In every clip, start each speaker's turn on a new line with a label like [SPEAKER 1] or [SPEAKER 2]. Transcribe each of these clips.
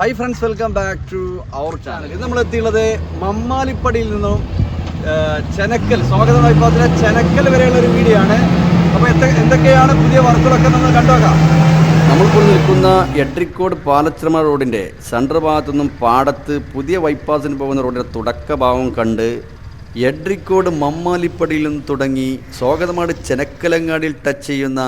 [SPEAKER 1] Hi friends welcome back to our channel ഇത് നമ്മൾ എത്തിയുള്ളത് മമ്മാലിപ്പടിയിൽ നിന്നും ചെനക്കൽ സ്വാഗതം വായ്പാത്തിലെ ചെനക്കൽ വരെയുള്ള ഒരു വീഡിയോ ആണ്. അപ്പോൾ എന്തൊക്കെയാണ് പുതിയ വർക്കുകളൊക്കെ നമ്മൾ കണ്ടുവെക്കാം നമ്മളിപ്പോൾ നിൽക്കുന്ന എട്രിക്കോട് പാലച്ചിറമ റോഡിന്റെ സെൻട്രൽ ഭാഗത്തു നിന്നും പാടത്ത് പുതിയ ബൈപ്പാസിന് പോകുന്ന റോഡിന്റെ തുടക്ക ഭാഗം കണ്ട് എഡ്രിക്കോട് മമ്മാലിപ്പടിയിൽ നിന്ന് തുടങ്ങി സ്വാഗതമാട് ചെനക്കലങ്ങാടിയിൽ ടച്ച് ചെയ്യുന്ന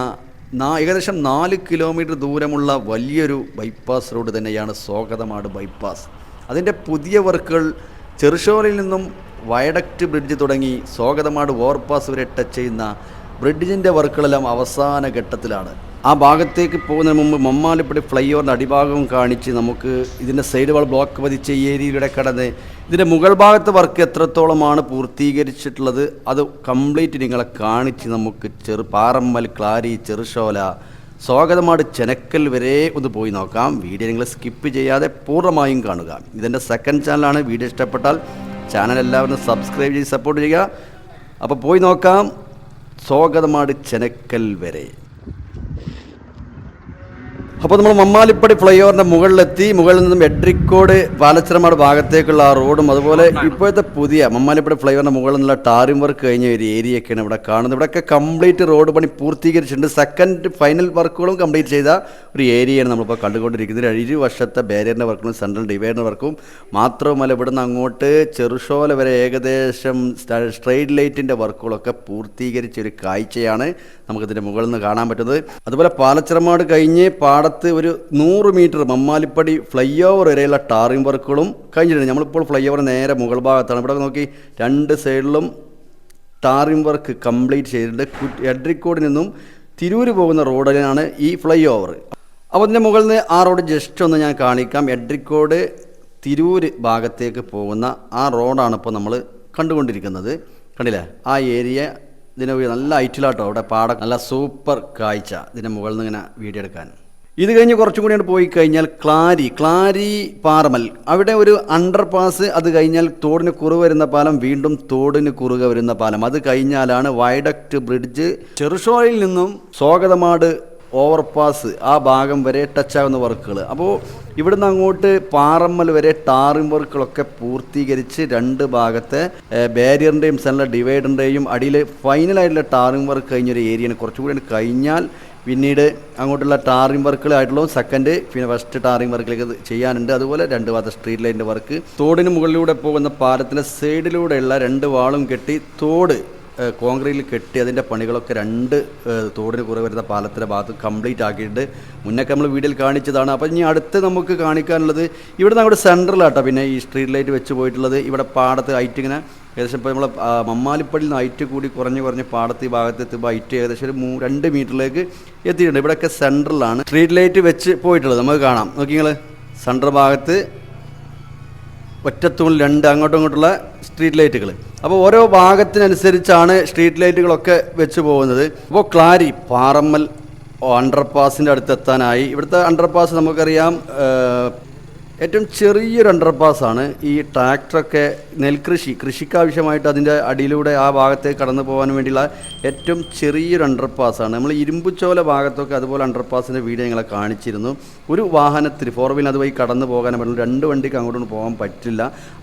[SPEAKER 1] ഏകദേശം നാല് കിലോമീറ്റർ ദൂരമുള്ള വലിയൊരു ബൈപ്പാസ് റോഡ് തന്നെയാണ് സ്വാഗതമാട് ബൈപ്പാസ് അതിന്റെ പുതിയ വർക്കുകൾ ചെറുഷോറിൽ നിന്നും വയഡക്റ്റ് ബ്രിഡ്ജ് തുടങ്ങി സ്വാഗതമാട് ഓവർപാസ് വരെ ടച്ച് ചെയ്യുന്ന ബ്രിഡ്ജിന്റെ വർക്കുകളെല്ലാം അവസാന ഘട്ടത്തിലാണ്. ആ ഭാഗത്തേക്ക് പോകുന്നതിന് മുമ്പ് മമ്മാലിപ്പടി ഫ്ലൈ ഓവറിന്റെ അടിഭാഗവും കാണിച്ച് നമുക്ക് ഇതിന്റെ സൈഡ് വാൾ ബ്ലോക്ക് പതിച്ച ഏരിയയിലൂടെ കടന്ന് ഇതിന്റെ മുകൾ ഭാഗത്ത് വർക്ക് എത്രത്തോളമാണ് പൂർത്തീകരിച്ചിട്ടുള്ളത്? അത് കംപ്ലീറ്റ് നിങ്ങളെ കാണിച്ച് നമുക്ക് ചെറു പാറമ്മൽ ക്ലാരി ചെറുശോല സ്വാഗതമാട് ചെനക്കൽ വരെ ഒന്ന് പോയി നോക്കാം. വീഡിയോ നിങ്ങൾ സ്കിപ്പ് ചെയ്യാതെ പൂർണമായും കാണുക. ഇതെന്റെ സെക്കൻഡ് ചാനലാണ് വീഡിയോ ഇഷ്ടപ്പെട്ടാൽ ചാനൽ എല്ലാവരും സബ്സ്ക്രൈബ് ചെയ്ത് സപ്പോർട്ട് ചെയ്യുക. അപ്പോൾ പോയി നോക്കാം. സ്വാഗതമാട് ചെനക്കൽ വരെ. അപ്പോൾ നമ്മൾ മമ്മാലിപ്പടി ഫ്ലൈ ഓവറിന്റെ മുകളിലെത്തി മുകളിൽ നിന്നും എഡ്രിക്കോട് പാലച്ചിറമാട് ഭാഗത്തേക്കുള്ള ആ റോഡും അതുപോലെ ഇപ്പോഴത്തെ പുതിയ മമ്മാലിപ്പടി ഫ്ലൈ ഓവറിന്റെ മുകളിൽ നിന്നുള്ള ടാറിംഗ് വർക്ക് കഴിഞ്ഞ ഒരു ഏരിയയൊക്കെയാണ് ഇവിടെ കാണുന്നത്. ഇവിടെയൊക്കെ കംപ്ലീറ്റ് റോഡ് പണി പൂർത്തീകരിച്ചിട്ടുണ്ട്. സെക്കൻഡ് ഫൈനൽ വർക്കുകളും കംപ്ലീറ്റ് ചെയ്ത ഒരു ഏരിയയാണ് നമ്മളിപ്പോൾ കണ്ടുകൊണ്ടിരിക്കുന്നത്. ഒരു വർഷത്തെ ബാരിയറിന്റെ വർക്കും സെൻട്രൽ ഡിവൈഡറിന്റെ വർക്കും. മാത്രവുമല്ല ഇവിടുന്ന് അങ്ങോട്ട് ചെറുഷോല വരെ ഏകദേശം സ്ട്രെയിറ്റ് ലൈറ്റിന്റെ വർക്കുകളൊക്കെ പൂർത്തീകരിച്ച ഒരു കാഴ്ചയാണ് നമുക്കിതിന്റെ മുകളിൽ നിന്ന് കാണാൻ പറ്റുന്നത്. അതുപോലെ പാലച്ചിറമാട് കഴിഞ്ഞ് പാടത്ത് ഒരു നൂറ് മീറ്റർ മമ്മാലിപ്പടി ഫ്ലൈ ഓവർ വരെയുള്ള ടാറിംഗ് വർക്കുകളും കഴിഞ്ഞിട്ടുണ്ട്. നമ്മളിപ്പോൾ ഫ്ലൈ ഓവർ നേരെ മുകൾ ഭാഗത്താണ്. ഇവിടെ നോക്കി രണ്ട് സൈഡിലും ടാറിംഗ് വർക്ക് കംപ്ലീറ്റ് ചെയ്തിട്ടുണ്ട്. എഡ്രിക്കോട് നിന്നും തിരൂര് പോകുന്ന റോഡിലാണ് ഈ ഫ്ലൈ ഓവർ അപ്പോൾ അതിന്റെ മുകളിൽ നിന്ന് ആ റോഡ് ജസ്റ്റ് ഒന്ന് ഞാൻ കാണിക്കാം. എഡ്രിക്കോട് തിരൂര് ഭാഗത്തേക്ക് പോകുന്ന ആ റോഡാണ് ഇപ്പോൾ നമ്മൾ കണ്ടുകൊണ്ടിരിക്കുന്നത്. കണ്ടില്ലേ? ആ ഏരിയ ഇതിന് നല്ല ഐറ്റിലാട്ടോ അവിടെ പാടം നല്ല സൂപ്പർ കാഴ്ച. ഇതിന്റെ മുകളിൽ നിന്ന് ഇങ്ങനെ വീഡിയോ എടുക്കാൻ. ഇത് കഴിഞ്ഞ് കുറച്ചും കൂടി പോയി കഴിഞ്ഞാൽ ക്ലാരി ക്ലാരി പാറമൽ. അവിടെ ഒരു അണ്ടർ പാസ് അത് കഴിഞ്ഞാൽ തോടിന് കുറുക വരുന്ന പാലം വീണ്ടും തോടിന് കുറുക വരുന്ന പാലം. അത് കഴിഞ്ഞാലാണ് വൈഡക്ട് ബ്രിഡ്ജ് ചെറുഷോയിൽ നിന്നും സ്വാഗതമാട് ഓവർപാസ് ആ ഭാഗം വരെ ടച്ച് ആകുന്ന വർക്കുകൾ. അപ്പോൾ ഇവിടുന്ന് അങ്ങോട്ട് പാറമ്മൽ വരെ ടാറിംഗ് വർക്കുകളൊക്കെ പൂർത്തീകരിച്ച് രണ്ട് ഭാഗത്തെ ബാരിയറിന്റെയും സെൻട്രൽ ഡിവൈഡറിന്റെയും അടിയിൽ ഫൈനലായിട്ടുള്ള ടാറിംഗ് വർക്ക് കഴിഞ്ഞൊരു ഏരിയയാണ് കുറച്ചുകൂടി കഴിഞ്ഞാൽ പിന്നീട് അങ്ങോട്ടുള്ള ടാറിംഗ് വർക്കുകളായിട്ടുള്ള സെക്കൻഡ് പിന്നെ ഫസ്റ്റ് ടാറിംഗ് വർക്കിലേക്ക് ചെയ്യാനുണ്ട്. അതുപോലെ രണ്ട് ഭാഗത്തെ സ്ട്രീറ്റ് ലൈറ്റിന്റെ വർക്ക് തോടിന് മുകളിലൂടെ പോകുന്ന പാലത്തിന്റെ സൈഡിലൂടെയുള്ള രണ്ട് വാളും കെട്ടി തോട് കോൺക്രീറ്റിൽ കെട്ടി അതിന്റെ പണികളൊക്കെ രണ്ട് തോടിന് കുറേ വരുന്ന പാലത്തിന്റെ ഭാഗത്ത് കംപ്ലീറ്റ് ആക്കിയിട്ട് മുന്നൊക്കെ നമ്മൾ വീഡിയോയിൽ കാണിച്ചതാണ്. അപ്പോൾ ഇനി അടുത്ത് നമുക്ക് കാണിക്കാനുള്ളത് ഇവിടെ നമ്മുടെ സെൻട്രലാട്ടോ പിന്നെ ഈ സ്ട്രീറ്റ് ലൈറ്റ് വെച്ച് പോയിട്ടുള്ളത്. ഇവിടെ പാടത്ത് ഹൈറ്റ് ഇങ്ങനെ ഏകദേശം ഇപ്പോൾ നമ്മൾ മമ്മാലിപ്പടിയിൽ നിന്ന് ഹൈറ്റ് കൂടി കുറഞ്ഞ് കുറഞ്ഞ് പാടത്ത് ഈ ഭാഗത്ത് എത്തുമ്പോൾ ഹൈറ്റ് ഏകദേശം ഒരു രണ്ട് മീറ്ററിലേക്ക് എത്തിയിട്ടുണ്ട്. ഇവിടെയൊക്കെ സെൻട്രലാണ്. സ്ട്രീറ്റ് ലൈറ്റ് വെച്ച് പോയിട്ടുള്ളത്. നമുക്ക് കാണാം. നോക്കി നിങ്ങൾ സെൻട്രൽ ഭാഗത്ത് ഒറ്റത്തൂണിൽ രണ്ട് അങ്ങോട്ടും ഇങ്ങോട്ടുള്ള സ്ട്രീറ്റ് ലൈറ്റുകൾ. അപ്പോൾ ഓരോ ഭാഗത്തിനനുസരിച്ചാണ് സ്ട്രീറ്റ് ലൈറ്റുകളൊക്കെ വെച്ച് പോകുന്നത്. അപ്പോൾ ക്ലാരി പാറമ്മൽ അണ്ടർപാസിന്റെ അടുത്ത് എത്താനായി ഇവിടുത്തെ അണ്ടർപാസ് നമുക്കറിയാം ഏറ്റവും ചെറിയൊരു അണ്ടർപാസാണ് ഈ ട്രാക്ടറൊക്കെ നെൽകൃഷി. കൃഷിക്കാവശ്യമായിട്ട് അതിന്റെ അടിയിലൂടെ ആ ഭാഗത്തേക്ക് കടന്നു പോകാൻ വേണ്ടിയുള്ള ഏറ്റവും ചെറിയൊരു അണ്ടർപാസാണ് നമ്മൾ ഇരുമ്പുച്ചോല ഭാഗത്തൊക്കെ അതുപോലെ അണ്ടർപാസിന്റെ വീഡിയോ ഞങ്ങളെ കാണിച്ചിരുന്നു. ഒരു വാഹനത്തിന് ഫോർ വീലർ അതുവഴി കടന്നു പോകാൻ പറ്റുള്ളൂ രണ്ട് വണ്ടിക്ക് അങ്ങോട്ടൊന്നും പോകാൻ പറ്റില്ല.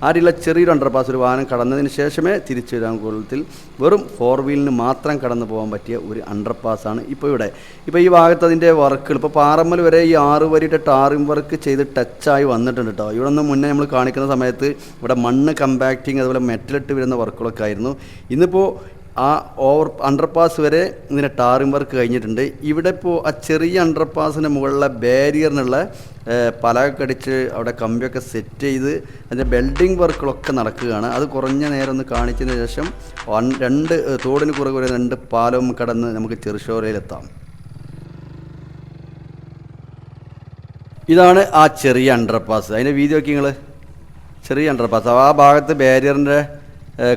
[SPEAKER 1] ആരുള്ള ചെറിയൊരു അണ്ടർപാസ് ഒരു വാഹനം കടന്നതിന് ശേഷമേ തിരിച്ചു വരാൻ കൂടുതൽ വെറും ഫോർ വീലിന് മാത്രം കടന്നു പോകാൻ പറ്റിയ ഒരു അണ്ടർപാസാണ് ഇപ്പോൾ ഇവിടെ. ഇപ്പോൾ ഈ ഭാഗത്ത് അതിന്റെ വർക്കുകൾ ഇപ്പോൾ പാറമ്മൽ വരെ ഈ ആറ് വരിയുടെ ടാറിംഗ് വർക്ക് ചെയ്ത് ടച്ചായി വന്നിട്ടുണ്ട് കേട്ടോ ഇവിടെ നിന്ന് മുന്നേ നമ്മൾ കാണിക്കുന്ന സമയത്ത് ഇവിടെ മണ്ണ് കമ്പാക്റ്റിങ് അതുപോലെ മെറ്റലിട്ട് വരുന്ന വർക്കുകളൊക്കെ ആയിരുന്നു. ഇന്നിപ്പോൾ ആ ഓവർ അണ്ടർപാസ് വരെ ഇതിന്റെ ടാറിംഗ് വർക്ക് കഴിഞ്ഞിട്ടുണ്ട്. ഇവിടെ ഇപ്പോൾ ആ ചെറിയ അണ്ടർപാസിന് മുകളിലെ ബാരിയറിനുള്ള പലകൊക്കെ അടിച്ച് അവിടെ കമ്പിയൊക്കെ സെറ്റ് ചെയ്ത് അതിന്റെ ബെൽഡിംഗ് വർക്കുകളൊക്കെ നടക്കുകയാണ്. അത് കുറഞ്ഞ നേരം ഒന്ന് കാണിച്ചതിന് ശേഷം രണ്ട് തോടിന് കുറവ് കുറേ രണ്ട് പാലവും കടന്ന് നമുക്ക് ചെറുശോലയിലെത്താം. ഇതാണ് ആ ചെറിയ അണ്ടർപാസ് അതിന്റെ വീതി നോക്കി നിങ്ങൾ ചെറിയ അണ്ടർപാസ് ആ ഭാഗത്ത് ബാരിയറിന്റെ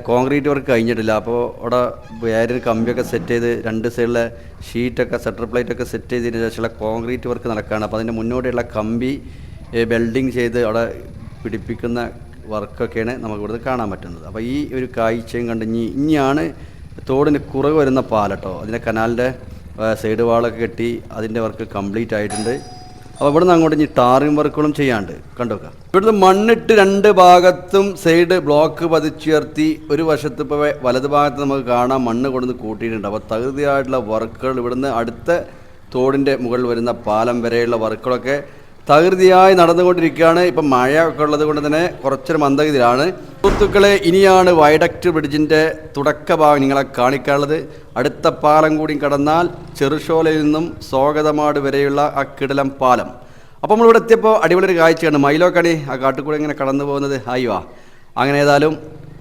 [SPEAKER 1] കോൺക്രീറ്റ് വർക്ക് കഴിഞ്ഞിട്ടില്ല. അപ്പോൾ അവിടെ ബാരിയർ കമ്പിയൊക്കെ സെറ്റ് ചെയ്ത് രണ്ട് സൈഡിലെ ഷീറ്റൊക്കെ സെറ്റർ പ്ലേറ്റൊക്കെ സെറ്റ് ചെയ്തതിന് ശേഷമുള്ള കോൺക്രീറ്റ് വർക്ക് നടക്കുകയാണ് അപ്പോൾ അതിന്റെ മുന്നോടിയുള്ള കമ്പി വെൽഡിങ് ചെയ്ത് അവിടെ പിടിപ്പിക്കുന്ന വർക്കൊക്കെയാണ് നമുക്ക് ഇവിടുന്ന് കാണാൻ പറ്റുന്നത്. അപ്പോൾ ഈ ഒരു കാഴ്ചയും കണ്ട് ഇനി ഇനിയാണ് തോടിന് കുറവ് വരുന്ന പാലട്ടോ. അതിന്റെ കനാലിന്റെ സൈഡ് വാളൊക്കെ കെട്ടി അതിന്റെ വർക്ക് കംപ്ലീറ്റ് ആയിട്ടുണ്ട്. അപ്പോൾ ഇവിടെ നിന്ന് അങ്ങോട്ട് ഇനി ടാറിങ് വർക്കുകളും ചെയ്യാണ്ട്. കണ്ടോക്ക ഇവിടുന്ന് മണ്ണിട്ട് രണ്ട് ഭാഗത്തും സൈഡ് ബ്ലോക്ക് പതിച്ചുയർത്തി ഒരു വശത്ത് ഇപ്പോൾ വലത് ഭാഗത്ത് നമുക്ക് കാണാം മണ്ണ് കൊണ്ടുവന്ന് കൂട്ടിയിട്ടുണ്ട്. അപ്പോൾ തകൃതിയായിട്ടുള്ള വർക്കുകൾ ഇവിടുന്ന് അടുത്ത തോടിന്റെ മുകളിൽ വരുന്ന പാലം വരെയുള്ള വർക്കുകളൊക്കെ തകൃതിയായി നടന്നുകൊണ്ടിരിക്കുകയാണ്. ഇപ്പം മഴ ഒക്കെ ഉള്ളത് കൊണ്ട് തന്നെ കുറച്ചൊരു മന്ദഗതിയിലാണ്. സുഹൃത്തുക്കളെ ഇനിയാണ് വൈഡക്ട് ബ്രിഡ്ജിന്റെ തുടക്ക ഭാഗം നിങ്ങളെ കാണിക്കാനുള്ളത്. അടുത്ത പാലം കൂടി കടന്നാൽ ചെറുഷോലയിൽ നിന്നും സ്വാഗതമാട് വരെയുള്ള ആ കിടലം പാലം. അപ്പോൾ നമ്മളിവിടെ എത്തിയപ്പോൾ അടിപൊളി ഒരു കാഴ്ചയാണ് മൈലോക്കണി ആ കാട്ടുകൂടെ ഇങ്ങനെ കടന്നു പോകുന്നത്. ഹായ് വാ. അങ്ങനെ ഏതായാലും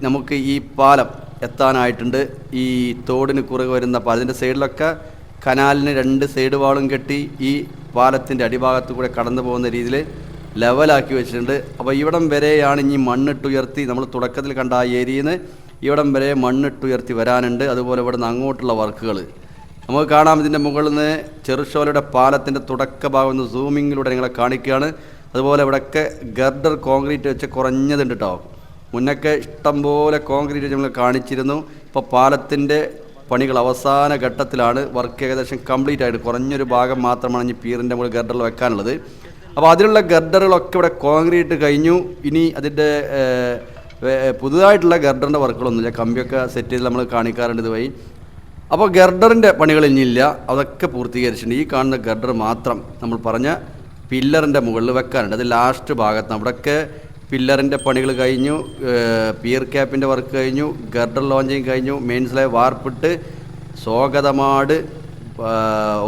[SPEAKER 1] നമുക്ക് ഈ പാലം എത്താനായിട്ടുണ്ട്. ഈ തോടിന് കുറുകെ വരുന്ന പാലം അതിന്റെ സൈഡിലൊക്കെ കനാലിന് രണ്ട് സൈഡ് വാളും കെട്ടി ഈ പാലത്തിന്റെ അടിഭാഗത്ത് കൂടെ കടന്നു പോകുന്ന രീതിയിൽ ലെവലാക്കി വെച്ചിട്ടുണ്ട്. അപ്പോൾ ഇവിടം വരെയാണ് ഇനി മണ്ണിട്ടുയർത്തി നമ്മൾ തുടക്കത്തിൽ കണ്ട ആ ഏരിയയിൽ നിന്ന് ഇവിടം വരെ മണ്ണിട്ടുയർത്തി വരാനുണ്ട്. അതുപോലെ ഇവിടെ നിന്ന് അങ്ങോട്ടുള്ള വർക്കുകൾ. നമുക്ക് കാണാം ഇതിന്റെ മുകളിൽ നിന്ന് ചെറുഷോലയുടെ പാലത്തിന്റെ തുടക്ക ഭാഗം ഒന്ന് സൂമിങ്ങിലൂടെ നിങ്ങളെ കാണിക്കുകയാണ്. അതുപോലെ ഇവിടെയൊക്കെ ഗർഡർ കോൺക്രീറ്റ് വെച്ച് കുറഞ്ഞതുണ്ട് കേട്ടോ മുന്നൊക്കെ ഇഷ്ടംപോലെ കോൺക്രീറ്റ് നമ്മൾ കാണിച്ചിരുന്നു. ഇപ്പോൾ പാലത്തിന്റെ പണികൾ അവസാന ഘട്ടത്തിലാണ് വർക്ക് ഏകദേശം കംപ്ലീറ്റ് ആയിട്ട്. കുറഞ്ഞൊരു ഭാഗം മാത്രമാണ് ഇനി പീറിന്റെ മുകളിൽ ഗർഡറിൽ വെക്കാനുള്ളത്. അപ്പോൾ അതിലുള്ള ഗർഡറുകളൊക്കെ ഇവിടെ കോൺക്രീറ്റ് കഴിഞ്ഞു. ഇനി അതിന്റെ പുതുതായിട്ടുള്ള ഗർഡറിന്റെ വർക്കുകളൊന്നുമില്ല. കമ്പിയൊക്കെ സെറ്റ് ചെയ്ത് നമ്മൾ കാണിക്കാറുണ്ട് ഇതുവഴി. അപ്പോൾ ഗർഡറിന്റെ പണികൾ ഇനിയില്ല അതൊക്കെ പൂർത്തീകരിച്ചിട്ടുണ്ട്. ഈ കാണുന്ന ഗർഡർ മാത്രം നമ്മൾ പറഞ്ഞ പില്ലറിന്റെ മുകളിൽ വെക്കാനുണ്ട്. അത് ലാസ്റ്റ് ഭാഗത്ത് അവിടെയൊക്കെ പില്ലറിന്റെ പണികൾ കഴിഞ്ഞു പിയർ ക്യാപ്പിന്റെ വർക്ക് കഴിഞ്ഞു ഗർഡർ ലോഞ്ചിങ് കഴിഞ്ഞു മെയിൻസിലെ വാർപ്പിട്ട് സ്വാഗതമാട്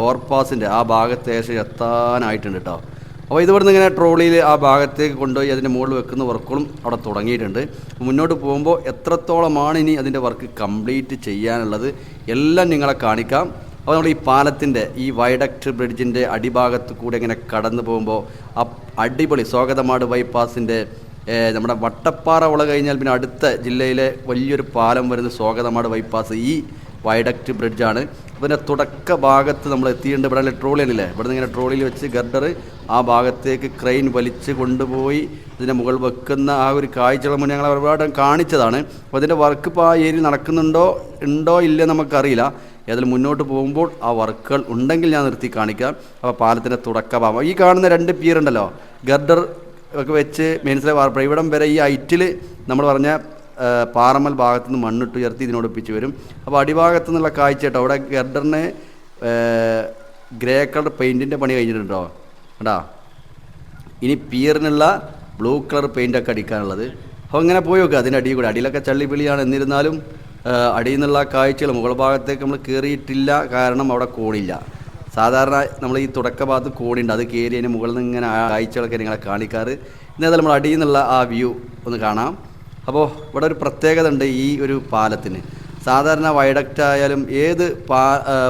[SPEAKER 1] ഓർപ്പാസിന്റെ ആ ഭാഗത്ത് ഏകദേശം എത്താനായിട്ടുണ്ട് കേട്ടോ അപ്പോൾ ഇതുപോലെ ഇങ്ങനെ ട്രോളിയിൽ ആ ഭാഗത്തേക്ക് കൊണ്ടുപോയി അതിന്റെ മുകളിൽ വെക്കുന്ന വർക്കുകളും അവിടെ തുടങ്ങിയിട്ടുണ്ട്. മുന്നോട്ട് പോകുമ്പോൾ എത്രത്തോളമാണ് ഇനി അതിന്റെ വർക്ക് കംപ്ലീറ്റ് ചെയ്യാനുള്ളത് എല്ലാം നിങ്ങളെ കാണിക്കാം. അപ്പോൾ നമ്മൾ ഈ പാലത്തിന്റെ ഈ വൈഡക്ട് ബ്രിഡ്ജിന്റെ അടിഭാഗത്ത് കൂടെ ഇങ്ങനെ കടന്നു പോകുമ്പോൾ ആ അടിപൊളി സ്വാഗതമാട് ബൈപ്പാസിന്റെ നമ്മുടെ വട്ടപ്പാറ ഉള കഴിഞ്ഞാൽ പിന്നെ അടുത്ത ജില്ലയിലെ വലിയൊരു പാലം വരുന്ന സ്വാഗതമാട് ബൈപ്പാസ് ഈ വൈഡക്റ്റ് ബ്രിഡ്ജാണ് അതിന്റെ തുടക്ക ഭാഗത്ത് നമ്മൾ എത്തിയിട്ടുണ്ട്. ഇവിടെ ട്രോളിയനില്ലേ ഇവിടെ നിന്ന് ഇങ്ങനെ ട്രോളിയിൽ വെച്ച് ഗർഡർ ആ ഭാഗത്തേക്ക് ക്രെയിൻ വലിച്ച് കൊണ്ടുപോയി ഇതിന്റെ മുകൾ വെക്കുന്ന ആ ഒരു കാഴ്ചകൾ മുന്നേ ഞങ്ങൾ ഒരുപാട് കാണിച്ചതാണ്. അപ്പോൾ അതിന്റെ വർക്ക് ഇപ്പോൾ ആ ഏരിയയിൽ നടക്കുന്നുണ്ടോ ഉണ്ടോ ഇല്ലയോ നമുക്കറിയില്ല. ഏതായാലും മുന്നോട്ട് പോകുമ്പോൾ ആ വർക്കുകൾ ഉണ്ടെങ്കിൽ ഞാൻ നിർത്തി കാണിക്കാം. അപ്പോൾ പാലത്തിന്റെ തുടക്ക ഭാഗം. ഈ കാണുന്ന രണ്ട് പീർ ഉണ്ടല്ലോ? ഗർഡർ ഒക്കെ വെച്ച് മെയിൻസിലെ വാർപ്പട ഇവിടം വരെ ഈ ഐറ്റിൽ നമ്മൾ പറഞ്ഞ പാറമൽ ഭാഗത്തു നിന്ന് മണ്ണിട്ട് ഉയർത്തി ഇതിനോട് ഇതിനോടൊപ്പിച്ച് വരും. അപ്പോൾ അടിഭാഗത്തു നിന്നുള്ള കാഴ്ച കേട്ടോ. അവിടെ ഗർഡറിന് ഗ്രേ കളർ പെയിന്റിന്റെ പണി കഴിഞ്ഞിട്ടുണ്ടോ? കേട്ടാ ഇനി പിയറിനുള്ള ബ്ലൂ കളർ പെയിന്റൊക്കെ അടിക്കാനുള്ളത്. അപ്പോൾ അങ്ങനെ പോയി നോക്കുക അതിന്റെ അടിയിൽ കൂടെ. അടിയിലൊക്കെ ചള്ളി പിളിയാണ് എന്നിരുന്നാലും അടിയിൽ നിന്നുള്ള കാഴ്ചകൾ മുകൾ ഭാഗത്തേക്ക് നമ്മൾ കയറിയിട്ടില്ല കാരണം അവിടെ കോണില്ല. സാധാരണ നമ്മൾ ഈ തുടക്ക ഭാഗത്ത് കോണിയുണ്ട് അത് കയറി അതിന് മുകളിൽ നിന്ന് ഇങ്ങനെ കാഴ്ചകളൊക്കെ നിങ്ങളെ കാണിക്കാറ്. ഇന്നേതായാലും നമ്മൾ അടിയിൽ നിന്നുള്ള ആ വ്യൂ ഒന്ന് കാണാം. അപ്പോൾ ഇവിടെ ഒരു പ്രത്യേകത ഉണ്ട് ഈ ഒരു പാലത്തിന്. സാധാരണ വയഡക്റ്റ് ആയാലും ഏത് പാ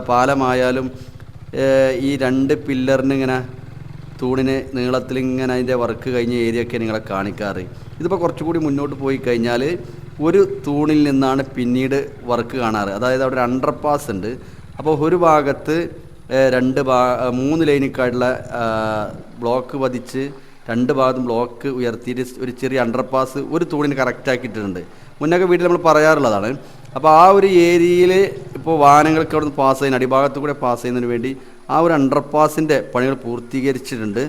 [SPEAKER 1] പാലമായാലും ഈ രണ്ട് പില്ലറിന് ഇങ്ങനെ തൂണിന് നീളത്തിൽ ഇങ്ങനെ അതിന്റെ വർക്ക് കഴിഞ്ഞ ഏരിയ ഒക്കെ നിങ്ങളെ കാണിക്കാറ്. ഇതിപ്പോൾ കുറച്ചുകൂടി മുന്നോട്ട് പോയി കഴിഞ്ഞാൽ ഒരു തൂണിൽ നിന്നാണ് പിന്നീട് വർക്ക് കാണാറ്. അതായത് അവിടെ അണ്ടർപാസ് ഉണ്ട്. അപ്പോൾ ഒരു ഭാഗത്ത് രണ്ട് ഭാ മൂന്ന് ലൈനിക്കായിട്ടുള്ള ബ്ലോക്ക് പതിച്ച് രണ്ട് ഭാഗത്തും ബ്ലോക്ക് ഉയർത്തിയിട്ട് ഒരു ചെറിയ അണ്ടർപാസ് ഒരു തൂണിന് കറക്റ്റാക്കിയിട്ടുണ്ട് മുന്നൊക്കെ വീട്ടിൽ നമ്മൾ പറയാറുള്ളതാണ്. അപ്പോൾ ആ ഒരു ഏരിയയിൽ ഇപ്പോൾ വാഹനങ്ങൾക്ക് അവിടെ നിന്ന് പാസ് ചെയ്യുന്ന അടിഭാഗത്ത് കൂടെ പാസ് ചെയ്യുന്നതിന് വേണ്ടി ആ ഒരു അണ്ടർപാസിന്റെ പണികൾ പൂർത്തീകരിച്ചിട്ടുണ്ട്.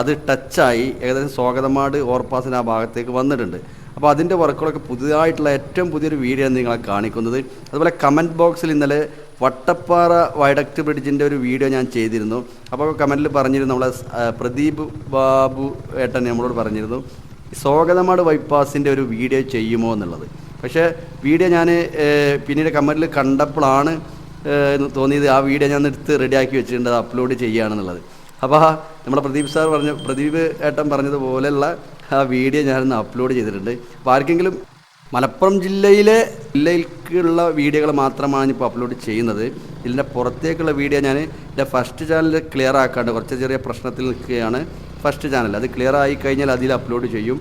[SPEAKER 1] അത് ടച്ചായി ഏകദേശം സ്വാഗതമാട് ഓവർപാസിന്റെ ആ ഭാഗത്തേക്ക് വന്നിട്ടുണ്ട്. അപ്പോൾ അതിന്റെ വർക്കുകളൊക്കെ പുതിയതായിട്ടുള്ള ഏറ്റവും പുതിയൊരു വീഡിയോ നിങ്ങളെ കാണിക്കുന്നത്. അതുപോലെ കമന്റ് ബോക്സിൽ ഇന്നലെ വട്ടപ്പാറ വൈഡക്ട് ബ്രിഡ്ജിന്റെ ഒരു വീഡിയോ ഞാൻ ചെയ്തിരുന്നു. അപ്പോൾ കമന്റിൽ പറഞ്ഞിരുന്നു നമ്മളെ പ്രദീപ് ബാബു ഏട്ടൻ നമ്മളോട് പറഞ്ഞിരുന്നു സ്വാഗതമാട് ബൈപ്പാസിന്റെ ഒരു വീഡിയോ ചെയ്യുമോ എന്നുള്ളത്. പക്ഷേ വീഡിയോ ഞാൻ പിന്നീട് കമന്റിൽ കണ്ടപ്പോഴാണ് തോന്നിയത് ആ വീഡിയോ ഞാൻ എടുത്ത് റെഡിയാക്കി വെച്ചിട്ടുണ്ട് അത് അപ്ലോഡ് ചെയ്യുകയാണെന്നുള്ളത് അപ്പോൾ നമ്മുടെ പ്രദീപ് സാർ പറഞ്ഞ പ്രദീപ് ഏട്ടൻ പറഞ്ഞതുപോലെയുള്ള ആ വീഡിയോ ഞാനൊന്ന് അപ്ലോഡ് ചെയ്തിട്ടുണ്ട്. അപ്പോൾ ആർക്കെങ്കിലും മലപ്പുറം ജില്ലയിലെ ജില്ലയിലേക്കുള്ള വീഡിയോകൾ മാത്രമാണ് ഇപ്പോൾ അപ്ലോഡ് ചെയ്യുന്നത്. ഇതിന്റെ പുറത്തേക്കുള്ള വീഡിയോ ഞാൻ എന്റെ ഫസ്റ്റ് ചാനൽ ക്ലിയർ ആക്കാണ്ട് കുറച്ച് ചെറിയ പ്രശ്നത്തിൽ നിൽക്കുകയാണ്. ഫസ്റ്റ് ചാനൽ അത് ക്ലിയർ ആയി കഴിഞ്ഞാൽ അതിൽ അപ്ലോഡ് ചെയ്യും.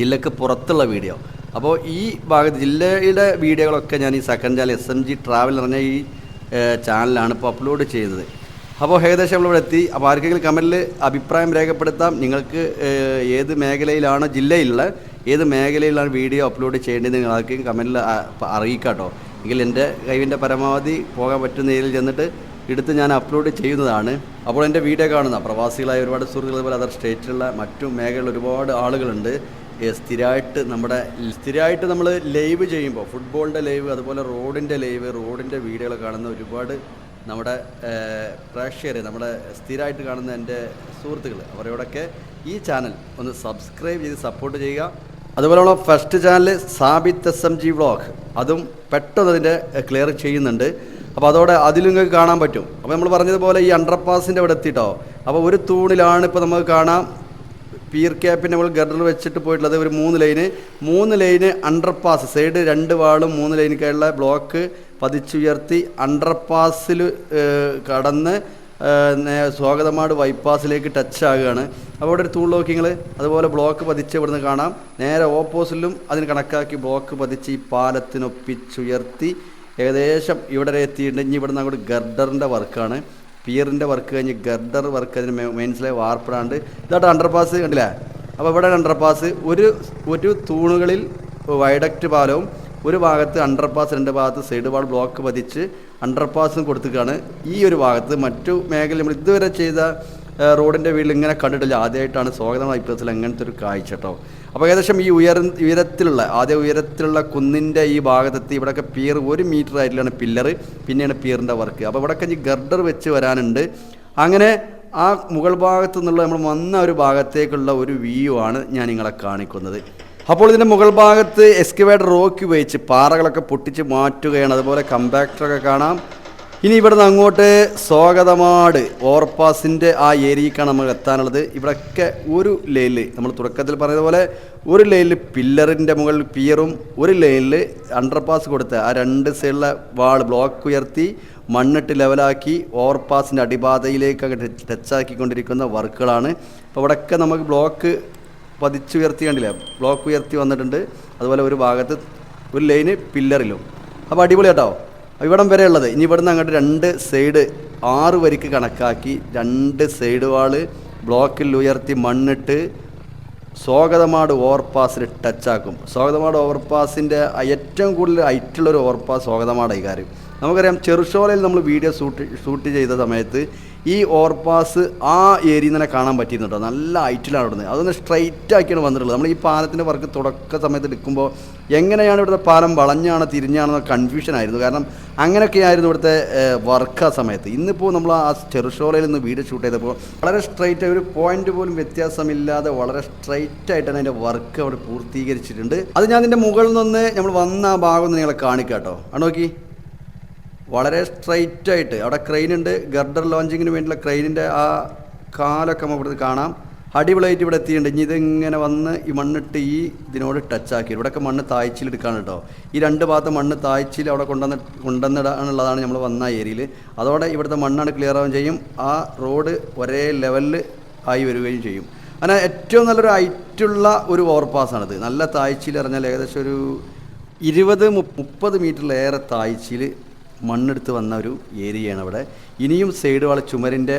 [SPEAKER 1] ജില്ലക്ക് പുറത്തുള്ള വീഡിയോ. അപ്പോൾ ഈ ഭാഗത്ത് ജില്ലയുടെ വീഡിയോകളൊക്കെ ഞാൻ ഈ second channel S M G travel പറഞ്ഞ ഈ ചാനലാണ് ഇപ്പോൾ അപ്ലോഡ് ചെയ്തത് അപ്പോൾ ഏകദേശം നമ്മളിവിടെ എത്തി. അപ്പോൾ ആർക്കെങ്കിലും കമന്റിൽ അഭിപ്രായം രേഖപ്പെടുത്താം. നിങ്ങൾക്ക് ഏത് മേഖലയിലാണ് ജില്ലയിലുള്ള ഏത് മേഖലയിലാണ് വീഡിയോ അപ്ലോഡ് ചെയ്യേണ്ടത് നിങ്ങൾ ആർക്കും കമന്റിൽ അറിയിക്കാട്ടോ. എങ്കിൽ എന്റെ കഴിവിന്റെ പരമാവധി പോകാൻ പറ്റുന്ന ഏരിയയിൽ ചെന്നിട്ട് എടുത്ത് ഞാൻ അപ്ലോഡ് ചെയ്യുന്നതാണ്. അപ്പോൾ എന്റെ വീഡിയോ കാണുന്ന പ്രവാസികളായ ഒരുപാട് സുഹൃത്തുക്കൾ അതുപോലെ അതർ സ്റ്റേറ്റിലുള്ള മറ്റു മേഖലയിൽ ഒരുപാട് ആളുകളുണ്ട്. സ്ഥിരമായിട്ട് നമ്മുടെ സ്ഥിരമായിട്ട് നമ്മൾ ലൈവ് ചെയ്യുമ്പോൾ ഫുട്ബോളിന്റെ ലൈവ് അതുപോലെ റോഡിന്റെ ലൈവ് റോഡിന്റെ വീഡിയോകൾ കാണുന്ന ഒരുപാട് നമ്മുടെ പ്രേക്ഷകർ നമ്മുടെ സ്ഥിരമായിട്ട് കാണുന്ന എന്റെ സുഹൃത്തുക്കൾ. അവരോടൊക്കെ ഈ ചാനൽ ഒന്ന് സബ്സ്ക്രൈബ് ചെയ്ത് സപ്പോർട്ട് ചെയ്യുക. അതുപോലെ നമ്മളെ first channel Sabith S M G vlog അതും പെട്ടെന്ന് അതിന്റെ ക്ലിയർ ചെയ്യുന്നുണ്ട്. അപ്പോൾ അതോടെ അതിലും നിങ്ങൾക്ക് കാണാൻ പറ്റും. അപ്പോൾ നമ്മൾ പറഞ്ഞതുപോലെ ഈ അണ്ടർപാസിന്റെ അവിടെ എത്തിയിട്ടോ അപ്പോൾ ഒരു തൂണിലാണ് ഇപ്പോൾ നമുക്ക് കാണാം. പീർ ക്യാപ്പിന്റെ നമ്മൾ ഗർഡർ വെച്ചിട്ട് പോയിട്ടുള്ളത് ഒരു മൂന്ന് ലൈന് മൂന്ന് ലൈന് അണ്ടർപാസ് സൈഡ് രണ്ട് വാളും മൂന്ന് ലൈനിലേക്കുള്ള ബ്ലോക്ക് പതിച്ചുയർത്തി അണ്ടർപാസിൽ കടന്ന് സ്വാഗതമാട് ബൈപ്പാസിലേക്ക് ടച്ച് ആകുകയാണ്. അപ്പോൾ ഇവിടെ ഒരു തൂൺ ലോക്കിങ്ങൾ അതുപോലെ ബ്ലോക്ക് പതിച്ച് ഇവിടുന്ന് കാണാം. നേരെ ഓപ്പോസിറ്റിലും അതിന് കണക്കാക്കി ബ്ലോക്ക് പതിച്ച് ഈ പാലത്തിനൊപ്പിച്ചുയർത്തി ഏകദേശം ഇവിടെ വരെ എത്തിയിട്ടുണ്ട്. ഇനി ഇവിടുന്ന് അങ്ങോട്ട് ഗർഡറിന്റെ വർക്കാണ് പിയറിന്റെ വർക്ക് കഴിഞ്ഞ് ഗർഡർ വർക്ക് അതിന് മെയിൻസിലെ വാർപ്പിടാണ്ട്. ഇതായിട്ട് അണ്ടർപാസ് കണ്ടില്ലേ? അപ്പോൾ ഇവിടെ അണ്ടർപാസ് ഒരു ഒരു തൂണുകളിൽ വൈഡക്റ്റ് പാലവും ഒരു ഭാഗത്ത് അണ്ടർപാസ് രണ്ട് ഭാഗത്ത് സൈഡ് വാൾ ബ്ലോക്ക് പതിച്ച് അണ്ടർപാസും കൊടുത്തിട്ടാണ് ഈ ഒരു ഭാഗത്ത്. മറ്റു മേഖല നമ്മൾ ഇതുവരെ ചെയ്ത റോഡിന്റെ വീട്ടിൽ ഇങ്ങനെ കണ്ടിട്ടില്ല. ആദ്യമായിട്ടാണ് സ്വാഗതം. ഐപ്പത്തിൽ അങ്ങനത്തെ ഒരു കാഴ്ച കേട്ടോ. അപ്പോൾ ഏകദേശം ഈ ഉയർ ഉയരത്തിലുള്ള ആദ്യ ഉയരത്തിലുള്ള കുന്നിന്റെ ഈ ഭാഗത്തെത്തി ഇവിടെയൊക്കെ പിയർ ഒരു മീറ്റർ ആയിട്ടുള്ള പില്ലർ പിന്നെയാണ് പിയറിന്റെ വർക്ക് അപ്പോൾ ഇവിടെയൊക്കെ ഇനി ഗർഡർ വെച്ച് വരാനുണ്ട്. അങ്ങനെ ആ മുകൾ ഭാഗത്തു നിന്നുള്ള നമ്മൾ വന്ന ഒരു ഭാഗത്തേക്കുള്ള ഒരു വ്യൂ ആണ് ഞാൻ നിങ്ങളെ കാണിക്കുന്നത്. അപ്പോൾ ഇതിന്റെ മുകൾ ഭാഗത്ത് എക്സ്കവേറ്റർ റോക്ക് ഉപയോഗിച്ച് പാറകളൊക്കെ പൊട്ടിച്ച് മാറ്റുകയാണ്. അതുപോലെ കമ്പാക്ടറൊക്കെ കാണാം. ഇനി ഇവിടുന്ന് അങ്ങോട്ട് സ്വാഗതമാട് ഓവർപാസിന്റെ ആ ഏരിയക്കാണ് നമ്മൾ എത്താനുള്ളത്. ഇവിടെയൊക്കെ ഒരു ലൈനിൽ നമ്മൾ തുടക്കത്തിൽ പറഞ്ഞതുപോലെ പോലെ ഒരു ലൈനിൽ പില്ലറിന്റെ മുകളിൽ പിയറും ഒരു ലൈനിൽ അണ്ടർപാസ് കൊടുത്ത് ആ രണ്ട് സൈഡിലെ വാൾ ബ്ലോക്ക് ഉയർത്തി മണ്ണിട്ട് ലെവലാക്കി ഓവർപാസിന്റെ അടിപാതയിലേക്ക് അങ്ങോട്ട് ടച്ചാക്കിക്കൊണ്ടിരിക്കുന്ന വർക്കുകളാണ് അപ്പോൾ ഇവിടെയൊക്കെ നമുക്ക് ബ്ലോക്ക് പതിച്ചുയർത്തി കണ്ടില്ലേ? ബ്ലോക്ക് ഉയർത്തി വന്നിട്ടുണ്ട്. അതുപോലെ ഒരു ഭാഗത്ത് ഒരു ലൈന് പില്ലറിലും. അപ്പോൾ അടിപൊളി കേട്ടോ. ഇവിടം വരെ ഉള്ളത്. ഇനി ഇവിടുന്ന് അങ്ങോട്ട് രണ്ട് സൈഡ് ആറ് വരിക്ക് കണക്കാക്കി രണ്ട് സൈഡ് വാൾ ബ്ലോക്കിൽ ഉയർത്തി മണ്ണിട്ട് സ്വാഗതമാട് ഓവർപാസിൽ ടച്ചാക്കും സ്വാഗതമാട് ഓവർപാസിന്റെ ഏറ്റവും കൂടുതൽ ഹൈറ്റുള്ള ഒരു ഓവർപാസ് സ്വാഗതമാട് കാര്യം. നമുക്കറിയാം ചെറുഷോലയിൽ നമ്മൾ വീഡിയോ ഷൂട്ട് ഷൂട്ട് ചെയ്ത സമയത്ത് ഈ ഓവർപാസ് ആ ഏരിയയിൽ തന്നെ കാണാൻ പറ്റിയിരുന്നുണ്ടോ നല്ല ഹൈറ്റിലാണ് ഇവിടുന്ന് അതൊന്ന് സ്ട്രൈറ്റ് ആക്കിയാണ് വന്നിട്ടുള്ളത്. നമ്മൾ ഈ പാലത്തിന്റെ വർക്ക് തുടക്ക സമയത്ത് എടുക്കുമ്പോൾ എങ്ങനെയാണ് ഇവിടുത്തെ പാലം വളഞ്ഞാണ് തിരിഞ്ഞാണെന്ന കൺഫ്യൂഷൻ ആയിരുന്നു. കാരണം അങ്ങനെയൊക്കെ ആയിരുന്നു ഇവിടുത്തെ വർക്ക് ആ സമയത്ത്. ഇന്നിപ്പോൾ നമ്മൾ ആ ചെറുഷോളയിൽ നിന്ന് വീട് ഷൂട്ട് ചെയ്തപ്പോൾ വളരെ സ്ട്രൈറ്റ് ഒരു പോയിന്റ് പോലും വ്യത്യാസമില്ലാതെ വളരെ സ്ട്രൈറ്റ് ആയിട്ടാണ് അതിന്റെ വർക്ക് അവിടെ പൂർത്തീകരിച്ചിട്ടുണ്ട്. അത് ഞാൻ അതിന്റെ മുകളിൽ നിന്ന് നമ്മൾ വന്ന ആ ഭാഗം നിങ്ങളെ കാണിക്കാം കേട്ടോ. ആ നോക്കി. വളരെ സ്ട്രൈറ്റ് ആയിട്ട്. അവിടെ ക്രെയിൻ ഉണ്ട്. ഗർഡർ ലോഞ്ചിങ്ങിന് വേണ്ടിയുള്ള ക്രെയിനിന്റെ ആ കാലൊക്കെ നമുക്ക് ഇവിടുന്ന് കാണാം. അടിപൊളിയായിട്ട് ഇവിടെ എത്തിയിട്ടുണ്ട്. ഇനി ഇതിങ്ങനെ വന്ന് ഈ മണ്ണിട്ട് ഈ ഇതിനോട് ആക്കി. ഇവിടെയൊക്കെ മണ്ണ് താഴ്ചയിൽ എടുക്കാണ് കേട്ടോ. ഈ രണ്ട് ഭാഗത്ത് മണ്ണ് താഴ്ചയിൽ അവിടെ കൊണ്ടുവന്ന് കൊണ്ടുവന്നിടാനുള്ളതാണ് നമ്മൾ വന്ന ഏരിയയിൽ അതോടെ ഇവിടുത്തെ മണ്ണാണ് ക്ലിയർ ആവുകയും ചെയ്യും. ആ റോഡ് ഒരേ ലെവലിൽ ആയി വരികയും ചെയ്യും. അങ്ങനെ ഏറ്റവും നല്ലൊരു ഹൈറ്റുള്ള ഒരു ഓവർപാസ്സാണിത് നല്ല താഴ്ചയിൽ ഇറങ്ങിയാൽ ഏകദേശം ഒരു ഇരുപത് മുപ്പ- മുപ്പത് മീറ്ററിലേറെ താഴ്ചയിൽ മണ്ണെടുത്ത് വന്ന ഒരു ഏരിയയാണ് അവിടെ. ഇനിയും സൈഡ് വള ചുമരിന്റെ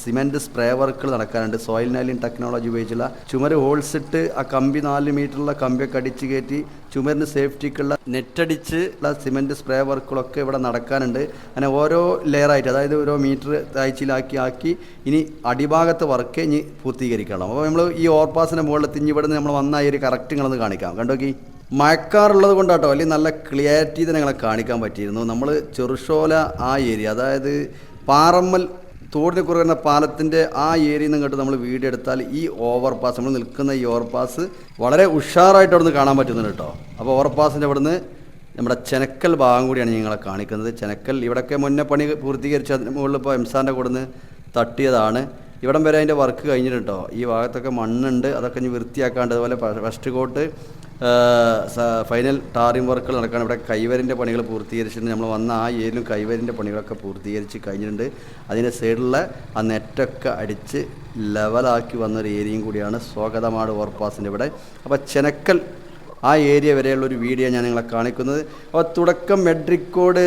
[SPEAKER 1] സിമെന്റ് സ്പ്രേ വർക്കുകൾ നടക്കാനുണ്ട്. സോയിൽ നാലിൻ ടെക്നോളജി ഉപയോഗിച്ചുള്ള ചുമര് ഹോൾസ് ഇട്ട് ആ കമ്പി നാല് മീറ്ററുള്ള കമ്പിയൊക്കെ അടിച്ച് കയറ്റി ചുമരിന് സേഫ്റ്റിക്കുള്ള നെറ്റടിച്ച് ഉള്ള സിമെന്റ് സ്പ്രേ വർക്കുകളൊക്കെ ഇവിടെ നടക്കാനുണ്ട്. അങ്ങനെ ഓരോ ലെയറായിട്ട് അതായത് ഓരോ മീറ്റർ താഴ്ചയിലാക്കി ആക്കി ഇനി അടിഭാഗത്ത് വർക്ക് ഇനി പൂർത്തീകരിക്കണം. അപ്പോൾ നമ്മൾ ഈ ഓവർപാസിന്റെ മുകളിൽ തിഞ്ഞിവിടുന്ന് നമ്മൾ വന്ന ഈ ഒരു കറക്റ്റ് നിങ്ങളൊന്ന് കാണിക്കാം. കണ്ടോക്കി? മഴക്കാറുള്ളത് കൊണ്ടാട്ടോ അല്ലെങ്കിൽ നല്ല ക്ലിയാരിറ്റി തന്നെ ഞങ്ങളെ കാണിക്കാൻ പറ്റിയിരുന്നു. നമ്മൾ ചെറുഷോല ആ ഏരിയ അതായത് പാറമ്മൽ തോടിന് കുറയുന്ന പാലത്തിന്റെ ആ ഏരിയയിൽ നിന്ന് ഇങ്ങോട്ട് നമ്മൾ വീഡിയോ എടുത്താൽ ഈ ഓവർ പാസ് നമ്മൾ നിൽക്കുന്ന ഈ ഓവർ പാസ് വളരെ ഉഷാറായിട്ട് അവിടെ നിന്ന് കാണാൻ പറ്റുന്നുണ്ട് കേട്ടോ. അപ്പോൾ ഓവർ പാസിന്റെ അവിടുന്ന് നമ്മുടെ ചെനക്കൽ ഭാഗം കൂടിയാണ് ഞങ്ങളെ കാണിക്കുന്നത്. ചെനക്കൽ ഇവിടെയൊക്കെ മുന്നേ പണി പൂർത്തീകരിച്ച് അതിന് മുകളിൽ ഇപ്പോൾ എംസാന്റെ കൂടെ നിന്ന് തട്ടിയതാണ്. ഇവിടം വരെ അതിന്റെ വർക്ക് കഴിഞ്ഞിട്ടുണ്ടോ കേട്ടോ. ഈ ഭാഗത്തൊക്കെ മണ്ണുണ്ട് അതൊക്കെ ഇനി വൃത്തിയാക്കാണ്ട് അതുപോലെ വെസ്റ്റ് കോട്ട് ഫൈനൽ ടാറിംഗ് വർക്കുകൾ നടക്കുകയാണ്. ഇവിടെ കൈവരിന്റെ പണികൾ പൂർത്തീകരിച്ചിട്ടുണ്ട്. നമ്മൾ വന്ന ആ ഏരിയയിലും കൈവരിന്റെ പണികളൊക്കെ പൂർത്തീകരിച്ച് കഴിഞ്ഞിട്ടുണ്ട്. അതിന്റെ സൈഡിലുള്ള ആ നെറ്റൊക്കെ അടിച്ച് ലെവലാക്കി വന്നൊരു ഏരിയയും കൂടിയാണ് സ്വാഗതമാട് ഓവർപാസിന്റെ ഇവിടെ. അപ്പോൾ ചെനക്കൽ ആ ഏരിയ വരെയുള്ള ഒരു വീഡിയോ ഞാൻ നിങ്ങളെ കാണിക്കുന്നത്. അപ്പോൾ തുടക്കം മെഡ്രിക്കോട്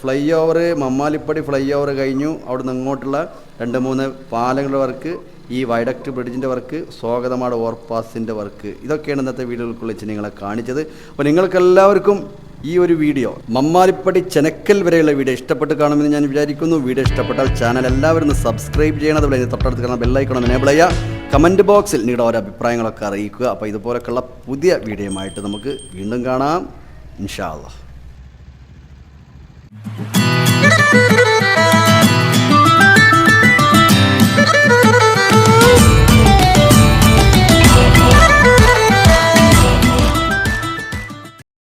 [SPEAKER 1] flyover Mammalipadi flyover കഴിഞ്ഞു. അവിടുന്ന് ഇങ്ങോട്ടുള്ള രണ്ട് മൂന്ന് പാലങ്ങളുടെ വർക്ക് ഈ വൈഡക്ട് ബ്രിഡ്ജിന്റെ വർക്ക് സ്വാഗതമാട് ഓവർപാസിന്റെ വർക്ക്. ഇതൊക്കെയാണ് ഇന്നത്തെ വീഡിയോകൾക്കുള്ളിച്ച് നിങ്ങളെ കാണിച്ചത്. അപ്പോൾ നിങ്ങൾക്കെല്ലാവർക്കും ഈ ഒരു വീഡിയോ മമ്മാലിപ്പടി ചെനക്കൽ വരെയുള്ള വീഡിയോ ഇഷ്ടപ്പെട്ട് കാണുമെന്ന് ഞാൻ വിചാരിക്കുന്നു. വീഡിയോ ഇഷ്ടപ്പെട്ടാൽ ചാനൽ എല്ലാവരും സബ്സ്ക്രൈബ് ചെയ്യണം. അതുപോലെ തൊട്ടടുത്ത് കാണുന്ന ബെല്ലൈക്കണം എനേബിൾ ചെയ്യുക. കമന്റ് ബോക്സിൽ നിങ്ങളുടെ ഓരോ അഭിപ്രായങ്ങളൊക്കെ അറിയിക്കുക. അപ്പോൾ ഇതുപോലൊക്കെയുള്ള പുതിയ വീഡിയോയുമായിട്ട് നമുക്ക് വീണ്ടും കാണാം. ഇൻഷാ അല്ലാ